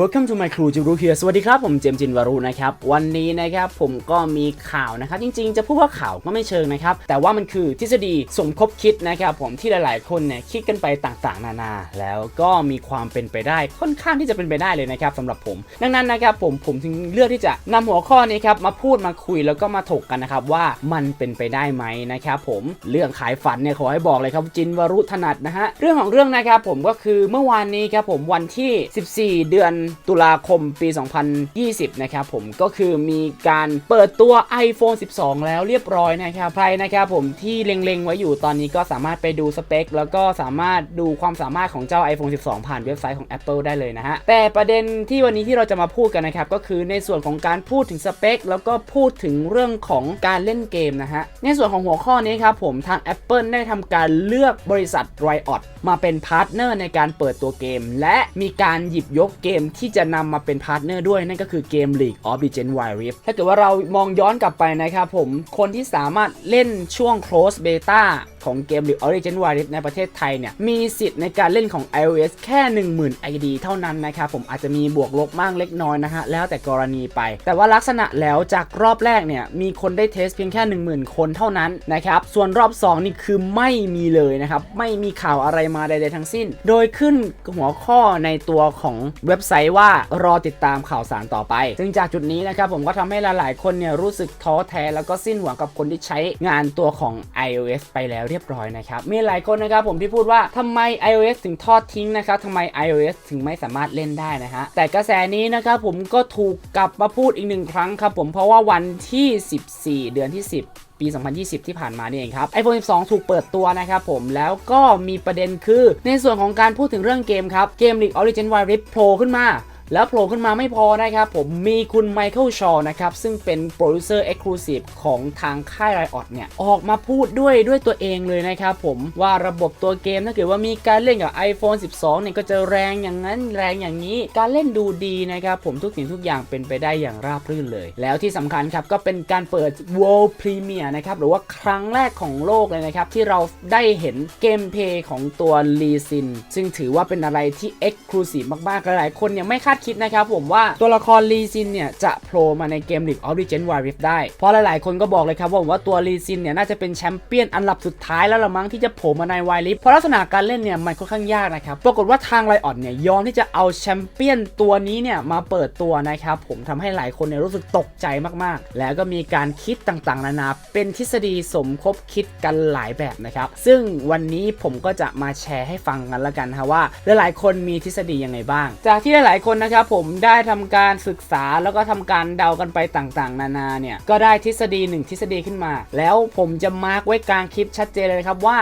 Welcome to my crew จิรูเฮียสวัสดีครับ ผมเจมส์จินวารุนะครับ วันนี้นะครับผมก็มีข่าวนะครับ จริงๆ จะพูดว่าข่าวก็ไม่เชิงนะครับ แต่ว่ามันคือทฤษฎีสมคบคิดนะครับผมที่หลายๆ คนเนี่ยคิดกันไปต่างๆ นานา แล้วก็มีความเป็นไปได้ค่อนข้างที่จะเป็นไปได้เลยนะครับสำหรับผม ดังนั้นนะครับผมผมถึงเลือกที่จะนำหัวข้อนี้ครับมาพูดมาคุยแล้วก็มาถกกันนะครับว่ามันเป็นไปได้ไหมนะครับผมเรื่องขายฝันเนี่ยขอให้บอกเลยครับจินวารุถนัดนะฮะเรื่องของเรื่องนะครับผมก็คือเมื่อวานนี้ครับผมวันที่ 14 เดือนตุลาคมปี 2020 นะครับผมก็คือมีการเปิดตัว iPhone 12 แล้วเรียบร้อยนะครับใครนะครับผมที่เล็งๆ ไว้อยู่ตอนนี้ก็สามารถไปดูสเปค แล้วก็สามารถดูความสามารถของเจ้า iPhone 12 ผ่านเว็บไซต์ของ Apple ได้เลยนะฮะ แต่ประเด็นที่วันนี้ที่เราจะมาพูดกันนะครับ ก็คือในส่วนของการพูดถึงสเปค แล้วก็พูดถึงเรื่องของการเล่นเกมนะฮะ ในส่วนของหัวข้อนี้ครับผมทาง Apple ได้ทำการเลือกบริษัท Riot มาเป็นพาร์ทเนอร์ในการเปิดตัวเกม และมีการหยิบยกเกมที่จะนำมาเป็นพาร์ทเนอร์ด้วย นั่นก็คือเกม League of Legends Wild Rift ถ้าเกิดว่าเรามองย้อนกลับไปนะครับผมคนที่สามารถเล่นช่วง close beta ของเกม League of Legends Wild Rift ในประเทศไทยเนี่ย มีสิทธิ์ในการเล่นของ iOS แค่ 10,000 ID เท่านั้นนะครับ ผมอาจจะมีบวกลบมากเล็กน้อยนะฮะ แล้วแต่กรณีไป แต่ว่าลักษณะแล้วจากรอบแรกเนี่ย มีคนได้เทสเพียงแค่ 10,000 คนเท่านั้นนะครับ ส่วนรอบ 2 นี่คือไม่มีเลยนะครับ ไม่มีข่าวอะไรมาใดๆทั้งสิ้น โดยขึ้นหัวข้อในตัวของเว็บไซต์ว่ารอติดตามข่าวสารต่อไป ซึ่งจากจุดนี้นะครับผมก็ทำให้หลายๆ คนเนี่ยรู้สึกท้อแท้แล้วก็สิ้นหวังกับคนที่ใช้งานตัวของ iOS ไปแล้วเรียบร้อยนะครับมีหลายคนนะครับผมที่พูดว่าทำไม iOS ถึงทอดทิ้งนะครับทำไม iOS ถึงไม่สามารถเล่นได้นะฮะแต่กระแสนี้นะครับผมก็ถูกกลับมาพูดอีกหนึ่งครั้งครับผมเพราะว่าวันที่ 14 เดือนที่ 10ปี 2020 ที่ผ่านมานี่เองครับ iPhone 12 ถูกเปิดตัวนะครับผม แล้วก็มีประเด็นคือ ในส่วนของการพูดถึงเรื่องเกมครับ เกม League of Legends Wild Rift โผล่ขึ้นมา แล้วโผล่ขึ้นมาไม่พอนะครับผมมีคุณไมเคิลชอนะครับซึ่งเป็นโปรดิวเซอร์เอ็กซ์คลูซีฟของทางค่าย Riot เนี่ยออกมาพูดด้วยด้วยตัวเองเลยนะครับผมว่าระบบตัวเกมถ้าเกิดว่ามีการเล่นกับ iPhone 12 เนี่ยก็จะแรงอย่างนั้นแรงอย่างนี้ การเล่นดูดีนะครับผมทุกสิ่งทุกอย่างเป็นไปได้อย่างราบรื่นเลย แล้วที่สำคัญครับก็เป็นการเปิด World Premiere นะครับหรือว่าครั้งแรกของโลกเลยนะครับที่เราได้เห็นเกมเพย์ของตัวลีซินซึ่งถือว่าเป็นอะไรที่ Exclusive มากๆหลายๆคนยังไม่คาดคิดนะครับผมว่าตัวละครลีซินเนี่ยจะโผล่มาในเกม League of Legends Wild Rift ได้ เพราะหลายๆ คนก็บอกเลยครับว่าผมว่าตัวลีซินเนี่ยน่าจะเป็นแชมเปี้ยนอันดับสุดท้ายแล้วละมั้งที่จะโผล่มาใน Wild Rift เพราะลักษณะการเล่นเนี่ยมันค่อนข้างยากนะครับ ปรากฏว่าทางไลออนเนี่ยยอมที่จะเอาแชมเปี้ยนตัวนี้เนี่ยมาเปิดตัวนะครับผมทำให้หลายคนเนี่ยรู้สึกตกใจมากๆ แล้วก็มีการคิดต่างๆ นานา เป็นทฤษฎีสมคบคิดกันหลายแบบนะครับ ซึ่งวันนี้ผมก็จะมาแชร์ให้ฟังกันละกันฮะว่า หลายๆ คนมีทฤษฎียังไงบ้าง จากที่หลายๆคนนะครับผมได้ทำการศึกษาแล้วก็ทำการเดากันไปต่างๆ นานาเนี่ยก็ได้ทฤษฎีหนึ่งทฤษฎีขึ้นมา แล้วผมจะมาร์กไว้กลางคลิปชัดเจนเลยครับว่า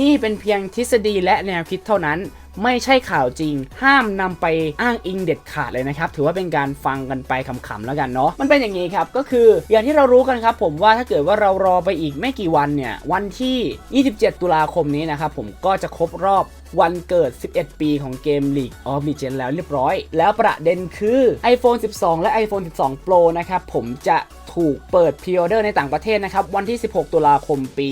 นี่เป็นเพียงทฤษฎีและแนวคิดเท่านั้น ไม่ใช่ข่าวจริง ห้ามนำไปอ้างอิงเด็ดขาดเลยนะครับ ถือว่าเป็นการฟังกันไปขำๆแล้วกันเนาะมันเป็นอย่างนี้ครับ ก็คืออย่างที่เรารู้กันครับ ผมว่าถ้าเกิดว่าเรารอไปอีกไม่กี่วันเนี่ย วันที่ 27 ตุลาคมนี้นะครับผมก็จะครบรอบวันเกิด 11 ปีของเกม League of Legends แล้วเรียบร้อย แล้วประเด็นคือ iPhone 12 และ iPhone 12 Pro นะครับ ผมจะถูกเปิดพรีออเดอร์ในต่างประเทศนะครับวันที่ 16 ตุลาคมปี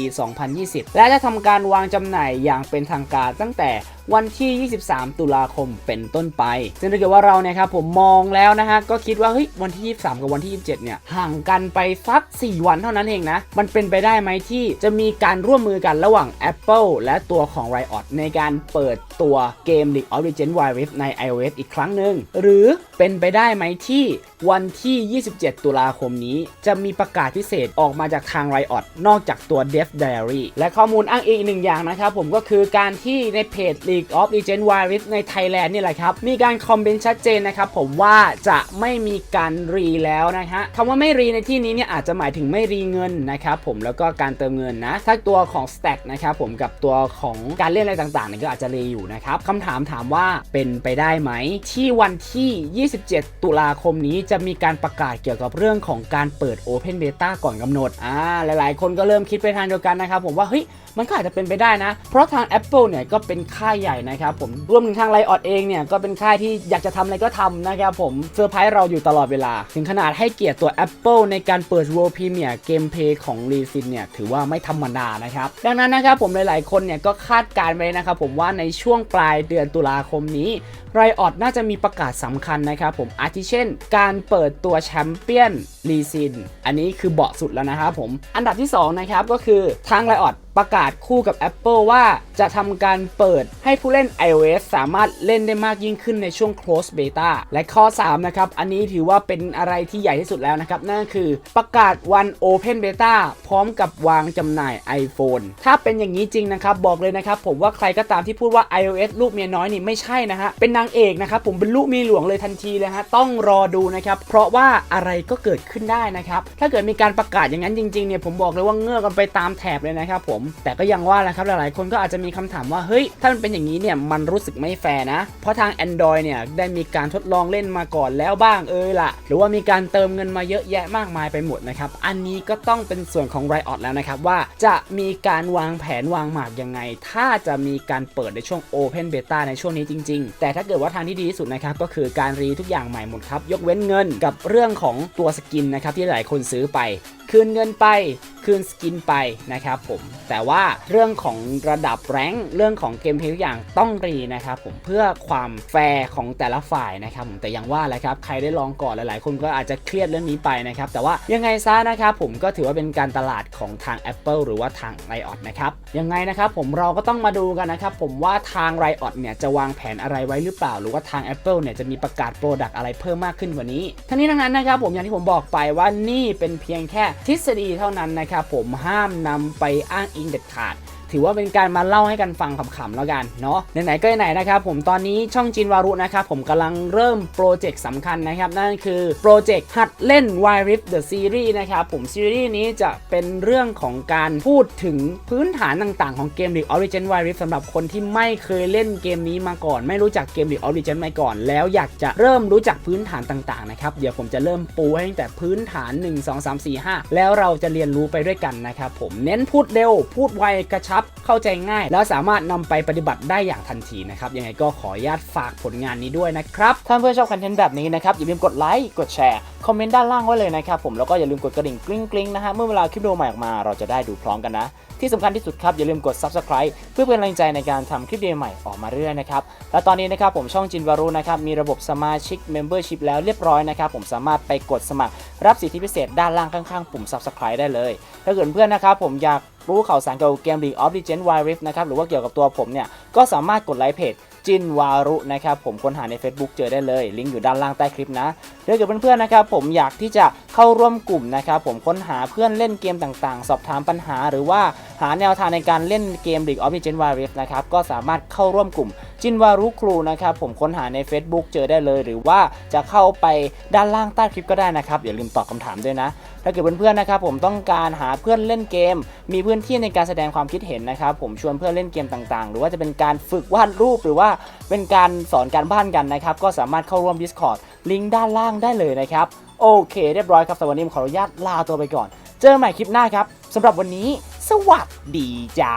2020 และจะทำการวางจำหน่ายอย่างเป็นทางการตั้งแต่วันที่ 23 ตุลาคมเป็นต้นไป ซึ่งถ้าเกิดว่าเราเนี่ยครับผมมองแล้วนะฮะ ก็คิดว่าเฮ้ยวันที่ 23 กับวันที่ 27 เนี่ย ห่างกันไปสัก 4 วันเท่านั้นเองนะ มันเป็นไปได้ไหมที่จะมีการร่วมมือกันระหว่าง Apple และตัวของ Riot ในการเปิดตัวเกม League of Legends Wild Rift ใน iOS อีกครั้งหนึ่ง หรือเป็นไปได้ไหมที่วันที่ 27 ตุลาคมนี้จะมีประกาศพิเศษออกมาจากทาง Riot นอกจากตัว Dev Diary และข้อมูลอ้างอิงอีกหนึ่งอย่างนะครับผมก็คือการที่ในเพจ League of Legends w i r e ในไทยแลนด์นี่แหละครับ มีการคอมเมนต์ชัดเจนนะครับผมว่าจะไม่มีการรีแล้วนะฮะคำว่าไม่รีในที่นี้เนี่ยอาจจะหมายถึงไม่รีเงินนะครับผมแล้วก็การเติมเงินนะถ้าตัวของ Stack นะครับผมกับตัวของการเล่นอะไรต่างๆเนี่ยก็อาจจะรีอยู่นะครับคำถามถามว่าเป็นไปได้ไหมที่วันที่ 27 ตุลาคมนี้จะมีการประกาศเกี่ยวกับเรื่องของการเปิด Open Beta ก่อนกำหนดอ่าหลายๆ คนก็เริ่มคิดไปทางเดียวกันนะครับผมว่าเฮ้ยมันก็อาจจะเป็นไปได้นะ เพราะทาง Apple เนี่ยก็เป็นค่ายใหญ่นะครับผมรวมถึงทางไลออดเองเนี่ยก็เป็นค่ายที่อยากจะทำอะไรก็ทำนะครับผมเซอร์ไพรส์เราอยู่ตลอดเวลา ถึงขนาดให้เกียรติตัว Apple ในการเปิด World Premiere Gameplay ของ r e s i n เนี่ยถือว่าไม่ธรรมดานะครับดังนั้นนะครับผมหลายๆ คนเนี่ยก็คาดการณ์ไว้นะครับผมว่าในช่วงปลายเดือนตุลาคมนี้ไรออดน่าจะมีประกาศสำคัญนะครับผมอาทิเช่น การเปิดตัวแชมเปี้ยนลีซินอันนี้คือเบาะสุดแล้วนะครับผม อันดับที่2นะครับก็คือทางไลออด ประกาศคู่กับ Apple ว่าจะทำการเปิดให้ผู้เล่น iOS สามารถเล่นได้มากยิ่งขึ้นในช่วง close beta และข้อ 3 นะครับ อันนี้ถือว่าเป็นอะไรที่ใหญ่ที่สุดแล้วนะครับ นั่นคือประกาศวัน Open Beta พร้อมกับวางจำหน่าย iPhone ถ้าเป็นอย่างนี้จริงนะครับ บอกเลยนะครับ ผมว่าใครก็ตามที่พูดว่า iOS ลูกเมียน้อยนี่ไม่ใช่นะฮะ เป็นนางเอกนะครับ ผมเป็นลูกเมียหลวงเลยทันทีเลยฮะ ต้องรอดูนะครับ เพราะว่าอะไรก็เกิดขึ้นได้นะครับ ถ้าเกิดมีการประกาศอย่างนั้นจริงๆเนี่ยผมบอกเลยว่าเงื่อกันไปตามแถบเลยนะครับผมแต่ก็ยังว่าแหละครับหลายๆ คนก็อาจจะมีคำถามว่าเฮ้ยถ้ามันเป็นอย่างนี้เนี่ยมันรู้สึกไม่แฟร์นะ เพราะทาง Android เนี่ยได้มีการทดลองเล่นมาก่อนแล้วบ้างเอยล่ะหรือว่ามีการเติมเงินมาเยอะแยะมากมายไปหมดนะครับอันนี้ก็ต้องเป็นส่วนของ Riot แล้วนะครับว่าจะมีการวางแผนวางหมากยังไง ถ้าจะมีการเปิดในช่วง Open Beta ในช่วงนี้จริง ๆ แต่ถ้าเกิดว่าทางที่ดีที่สุดนะครับก็คือการรีทุกอย่างใหม่หมดครับยกเว้นเงินกับเรื่องของตัวสกินนะครับที่หลายคนซื้อไป คืนเงินไป คืนสกินไปนะครับผม แต่ว่าเรื่องของระดับแรงเรื่องของเกมเพลย์ทุกอย่างต้องรีนะครับผมเพื่อความแฟร์ของแต่ละฝ่ายนะครับผมแต่อยังว่าแหละครับใครได้ลองก่อนหลายๆ คนก็อาจจะเครียดเรื่องนี้ไปนะครับแต่ว่ายังไงซะนะครับผมก็ถือว่าเป็นการตลาดของทาง Apple หรือว่าทาง Riot นะครับยังไงนะครับผมเราก็ต้องมาดูกันนะครับผมว่าทาง Riot เนี่ยจะวางแผนอะไรไว้หรือเปล่า หรือว่าทาง Apple เนี่ยจะมีประกาศโปรดักต์อะไรเพิ่มมากขึ้นกว่านี้ ทั้งนี้ทั้งนั้นนะครับผมอย่างที่ผมบอกไปว่านี่เป็นเพียงแค่ทฤษฎีเท่านั้นนะครับผมห้ามนำไปอ้างอิงเด็ดขาด ถือว่าเป็นการมาเล่าให้กันฟังขำๆแล้วกันเนาะไหนๆก็ไหนนะครับผมตอนนี้ช่องจินวารุนะครับผมกำลังเริ่มโปรเจกต์สำคัญนะครับนั่นคือโปรเจกต์หัดเล่น Wild Rift the Series นะครับผมซีรีส์นี้จะเป็นเรื่องของการพูดถึงพื้นฐานต่างๆของเกม League of Legends Wild Rift สำหรับคนที่ไม่เคยเล่นเกมนี้มาก่อน ไม่รู้จักเกม League of Legends มาก่อน แล้วอยากจะเริ่มรู้จักพื้นฐานต่างๆนะครับเดี๋ยวผมจะเริ่มปูให้ตั้งแต่พื้นฐาน 1 2 3 4 5 แล้วเราจะเรียนรู้ไปด้วยกันนะครับผมเน้นพูดเร็วพูดไวกระชับเข้าใจง่าย แล้วสามารถนำไปปฏิบัติได้อย่างทันทีนะครับยังไงก็ขออนุญาตฝากผลงานนี้ด้วยนะครับถ้าเพื่อนชอบคอนเทนต์แบบนี้นะครับอย่าลืมกดไลค์กดแชร์คอมเมนต์ด้านล่างไว้เลยนะครับผมแล้วก็อย่าลืมกดกระดิ่งกริ๊งกริ๊งนะฮะเมื่อเวลาคลิปวิดีโอใหม่ออกมาเราจะได้ดูพร้อมกันนะ ที่สำคัญที่สุดครับอย่าลืมกด subscribe เพื่อเป็นกำลังใจในการทำคลิปวิดีโอใหม่ออกมาเรื่อยนะครับและตอนนี้นะครับผมช่องจินวารุนะครับมีระบบสมาชิก Membership แล้วเรียบร้อยนะครับผมสามารถไปกดสมัครรับสิทธิพิเศษด้านล่างข้างๆ ปุ่ม subscribe ได้เลย ถ้าเกิดเพื่อนนะครับผมอยาก รู้ข่าวสารเกี่ยวกับเกม League of Legends Wild Rift นะครับหรือว่าเกี่ยวกับตัวผมเนี่ยก็สามารถกดไลค์เพจจินวารุนะครับผมค้นหาใน Facebook เจอได้เลย ลิงก์อยู่ด้านล่างใต้คลิปนะเดี๋ยวเกิดเพื่อนๆนะครับผมอยากที่จะ เข้าร่วมกลุ่มนะครับผมค้นหาเพื่อนเล่นเกมต่างๆ สอบถามปัญหา หรือว่าหาแนวทางในการเล่นเกม League of Legends Wild Rift นะครับก็สามารถเข้าร่วมกลุ่มจินวารุครูนะครับผมค้นหาใน Facebook เจอได้เลย หรือว่าจะเข้าไปด้านล่างใต้คลิปก็ได้นะครับอย่าลืมตอบคำถามด้วยนะถ้าเกิดเพื่อนๆนะครับผมต้องการหาเพื่อนเล่นเกม มีพื้นที่ในการแสดงความคิดเห็นนะครับผมชวนเพื่อนเล่นเกมต่างๆ หรือว่าจะเป็นการฝึกวาดรูปหรือว่าเป็นการสอนการบ้านกันนะครับก็สามารถเข้าร่วม Discord ลิงก์ด้านล่างได้เลยนะครับ โอเค เรียบร้อยครับสำหรับวันนี้ผมขออนุญาตลาตัวไปก่อน เจอกันใหม่คลิปหน้าครับสำหรับวันนี้ สวัสดีจ้า